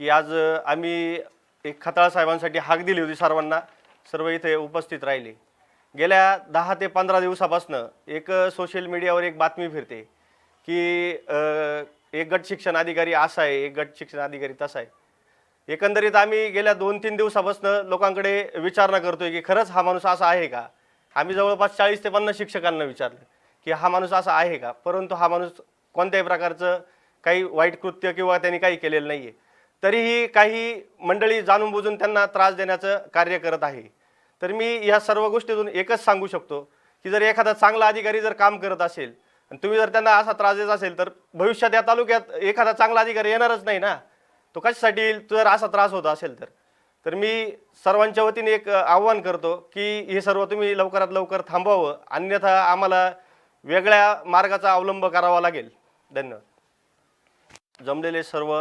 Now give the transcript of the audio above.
की आज आम्ही एक खताळ साहेबांसाठी हाक दिली होती सर्वांना. सर्व इथे उपस्थित राहिले. गेल्या दहा ते पंधरा दिवसापासनं एक सोशल मीडियावर एक बातमी फिरते की एक गट शिक्षण अधिकारी असा आहे एक गट शिक्षण अधिकारी तसा आहे. एकंदरीत आम्ही गेल्या दोन तीन दिवसापासनं लोकांकडे विचारणा करतोय की खरंच हा माणूस असा आहे का? आम्ही जवळपास चाळीस ते पन्नास शिक्षकांना विचारलं की हा माणूस असा आहे का? परंतु हा माणूस कोणत्याही प्रकारचं काही वाईट कृत्य किंवा त्यांनी काही केलेलं नाही आहे तरीही काही मंडळी जाणून बुजून त्यांना त्रास देण्याचं कार्य करत आहे. तर मी या सर्व गोष्टीतून एकच सांगू शकतो की जर एखादा चांगला अधिकारी जर काम करत असेल आणि तुम्ही जर त्यांना असा त्रास देत असेल तर भविष्यात या तालुक्यात एखादा चांगला अधिकारी येणारच नाही ना? तो कशासाठी येईल? जर असा त्रास होत असेल तर. तर मी सर्वांच्या वतीने एक आव्हान करतो की हे सर्व तुम्ही लवकरात लवकर थांबवावं. अन्यथा आम्हाला वेगळ्या मार्गाचा अवलंब करावा लागेल. धन्यवाद. जमलेले सर्व